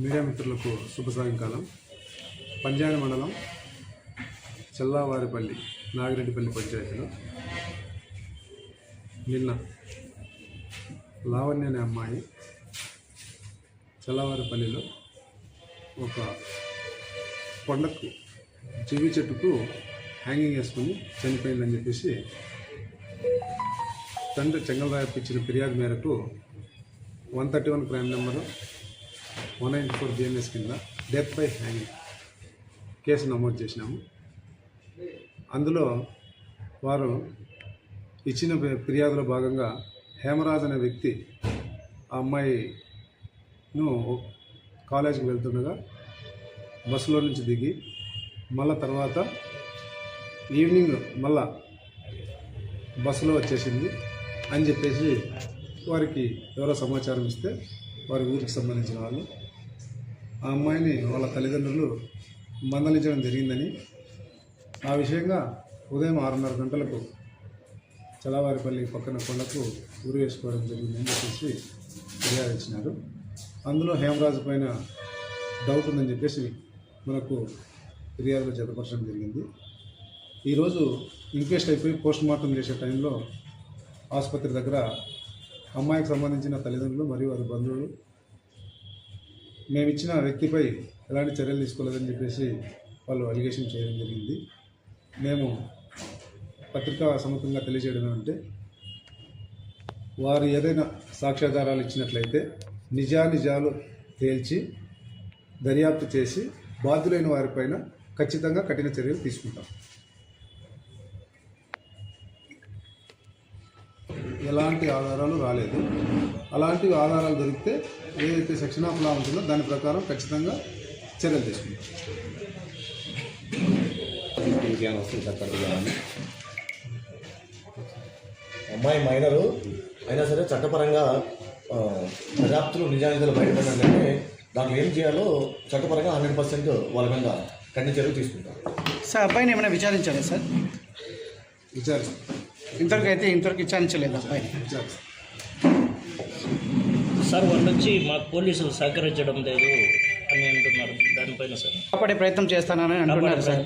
Media మిత్రులకు శుభ సాయంకాలం. పంజాని మండలం చెల్లావారిపల్లి నాగిరెడ్డిపల్లి పంచాయతీలో నిన్న లావణ్య అనే అమ్మాయి చెల్లవారిపల్లిలో ఒక కొండకు చెవి చెట్టుకు హ్యాంగింగ్ వేసుకుని చనిపోయిందని చెప్పేసి తండ్రి చెంగల్రాయప్ప ఇచ్చిన ఫిర్యాదు మేరకు one thirty one crime number one nine four BNS కింద డెత్ బై హ్యాంగింగ్ కేసు నమోదు చేసినాము. అందులో వారు ఇచ్చిన ఫిర్యాదులో భాగంగా హేమరాజ్ అనే వ్యక్తి ఆ అమ్మాయిను కాలేజీకి వెళ్తుండగా బస్సులో నుంచి దిగి మళ్ళా తర్వాత ఈవినింగ్ మళ్ళా బస్సులో వచ్చేసింది అని చెప్పేసి వారికి ఎవరో సమాచారం ఇస్తే వారి ఊరికి సంబంధించిన వాళ్ళు ఆ అమ్మాయిని వాళ్ళ తల్లిదండ్రులు మందలించడం జరిగిందని ఆ విషయంగా ఉదయం ఆరున్నర గంటలకు చలవారిపల్లి పక్కన కొండకు ఉరి వేసుకోవడం జరిగిందని చెప్పేసి ఫిర్యాదు ఇచ్చినారు. అందులో హేమరాజు పైన డౌట్ ఉందని చెప్పేసి మనకు ఫిర్యాదులో జతపరచడం జరిగింది. ఈరోజు ఇంక్వెస్ట్ అయిపోయి పోస్ట్ మార్టం చేసే టైంలో ఆసుపత్రి దగ్గర అమ్మాయికి సంబంధించిన తల్లిదండ్రులు మరియు వారి బంధువులు మేము ఇచ్చిన వ్యక్తిపై ఎలాంటి చర్యలు తీసుకోలేదని చెప్పేసి వాళ్ళు అలిగేషన్ చేయడం జరిగింది. మేము పత్రికా సముఖంగా తెలియజేయడం అంటే వారు ఏదైనా సాక్ష్యాధారాలు ఇచ్చినట్లయితే నిజానిజాలు తేల్చి దర్యాప్తు చేసి బాధ్యులైన వారిపైన ఖచ్చితంగా కఠిన చర్యలు తీసుకుంటాం. ఎలాంటి ఆధారాలు రాలేదు. అలాంటి ఆధారాలు దొరికితే ఏదైతే సెక్షన్ ఆఫ్ లా ఉంటుందో దాని ప్రకారం ఖచ్చితంగా చర్యలు తీసుకుంటాం. అమ్మాయి మైనరు అయినా సరే చట్టపరంగా ఆ, దర్యాప్తులు నిజానిజాలు బయటపడాలంటే దాంట్లో ఏం చేయాలో చట్టపరంగా హండ్రెడ్ పర్సెంట్ వాళ్ళ మీద కఠిన చర్యలు తీసుకుంటారు. సార్ అబ్బాయిని ఏమైనా విచారించారా సార్? విచారిస్తాం. ఇంతవరకు అయితే ఇంతవరకు విచారించలేదు అబ్బాయిని. విచారిస్తాం. సార్ వాళ్ళ నుంచి మాకు పోలీసులు సహకరించడం లేదు అని అంటున్నారు. దానిపైన సార్. కాపాడే ప్రయత్నం చేస్తానని అంటున్నారు సార్.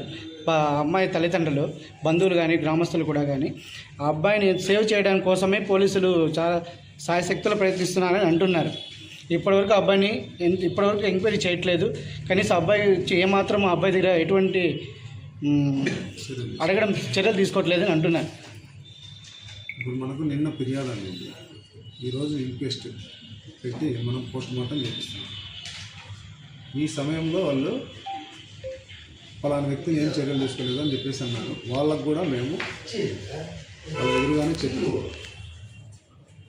అమ్మాయి తల్లిదండ్రులు బంధువులు కానీ గ్రామస్తులు కూడా కానీ ఆ అబ్బాయిని సేవ్ చేయడానికి కోసమే పోలీసులు చాలా సాయశక్తులు ప్రయత్నిస్తున్నారని అంటున్నారు. ఇప్పటివరకు అబ్బాయిని ఇప్పటివరకు ఎంక్వైరీ చేయట్లేదు. కనీసం అబ్బాయి ఏమాత్రం ఆ అబ్బాయి దగ్గర ఎటువంటి అడగడం చర్యలు తీసుకోవట్లేదని అంటున్నారు. ఇప్పుడు మనకు నిన్న ఫిర్యాదు అందింది. ఈరోజు ఇంక్వెస్ట్ పెట్టి మనం పోస్ట్ మార్టం చేపిస్తున్నాం ఈ సమయంలో వాళ్ళు ఫలానా వ్యక్తి ఏం చర్యలు తీసుకోలేదు అని చెప్పేసి అన్నారు. వాళ్ళకు కూడా మేము వాళ్ళ ఎదురుగానే చెప్పు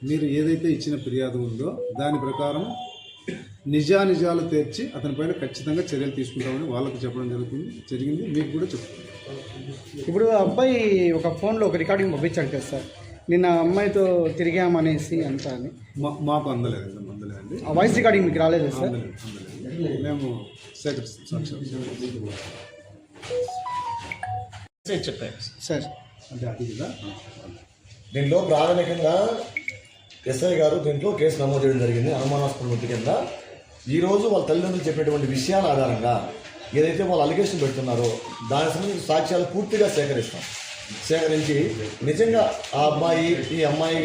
మీరు ఏదైతే ఇచ్చిన ఫిర్యాదు ఉందో దాని ప్రకారం నిజానిజాలు తీర్చి అతనిపైన ఖచ్చితంగా చర్యలు తీసుకుంటామని వాళ్ళకు చెప్పడం జరుగుతుంది జరిగింది. మీకు కూడా చెప్తాం. ఇప్పుడు ఆ అబ్బాయి ఒక ఫోన్లో ఒక రికార్డింగ్ పంపించాడు కదా సార్. నిన్న అమ్మాయితో తిరిగామనేసి అంతా అని మా మాకు అందలేదు అందలేదండి. ఆ వాయిస్ రికార్డింగ్ మీకు రాలేదు సార్? అందలేదు అందలేదు. మేము సేకరిస్తాం సాక్ష్యం చెప్పారు సార్. అంటే అది కదా దీనిలో ప్రాథమికంగా ఎస్ఐ గారు దీంట్లో కేసు నమోదు చేయడం జరిగింది అనుమానాస్పద మృతి కింద. ఈరోజు వాళ్ళ తల్లిదండ్రులు చెప్పేటువంటి విషయాల ఆధారంగా ఏదైతే వాళ్ళు అలిగేషన్ పెడుతున్నారో దానికి సంబంధించిన సాక్ష్యాలు పూర్తిగా సేకరిస్తాం. సేకరించి నిజంగా ఆ అబ్బాయి ఈ అమ్మాయి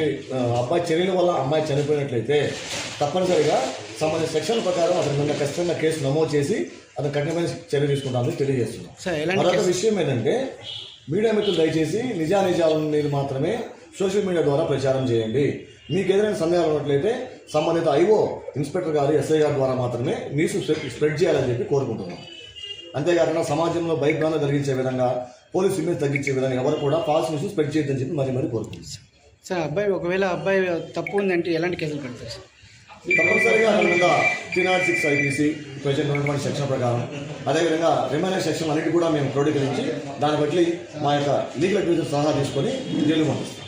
అబ్బాయి చర్యల వల్ల అమ్మాయి చనిపోయినట్లయితే తప్పనిసరిగా సంబంధించిన సెక్షన్ ప్రకారం అతని మీద ఖచ్చితంగా కేసు నమోదు చేసి అతను కఠినమైన చర్య తీసుకుంటామని తెలియజేస్తున్నాం. మరొక విషయం ఏంటంటే మీడియా మిత్రులు దయచేసి నిజానిజాలను మాత్రమే సోషల్ మీడియా ద్వారా ప్రచారం చేయండి. మీకు ఏదైనా సందేహాలు ఉన్నట్లయితే సంబంధిత ఐఓ ఇన్స్పెక్టర్ గారు ఎస్ఐ గారి ద్వారా మాత్రమే న్యూస్ స్ప్రెడ్- స్ప్రెడ్ చేయాలని చెప్పి కోరుకుంటున్నాం. అంతేకాకుండా సమాజంలో భయభ్రాంతి కలిగించే విధంగా పోలీస్ ఇమేజ్ తగ్గించే విధంగా ఎవరు కూడా ఫాల్స్ న్యూస్ స్ప్రెడ్ చేయొద్దని చెప్పి మరి మరి కోరుకుంటున్నాం. సార్ అబ్బాయి ఒకవేళ అబ్బాయి తప్పు ఉందంటే ఎలాంటి కేసులు పెడతారు సార్? తప్పనిసరిగా అతని మీద three not six IPC present ఉన్నటువంటి సెక్షన్ ప్రకారం అదేవిధంగా రిమైనర్ సెక్షన్ అన్నిటి కూడా మేము క్రోడీకరించి దాన్ని బట్టి మా యొక్క లీగల్ అడ్వైజర్ సలహా తీసుకొని జైలు పంపిస్తాం.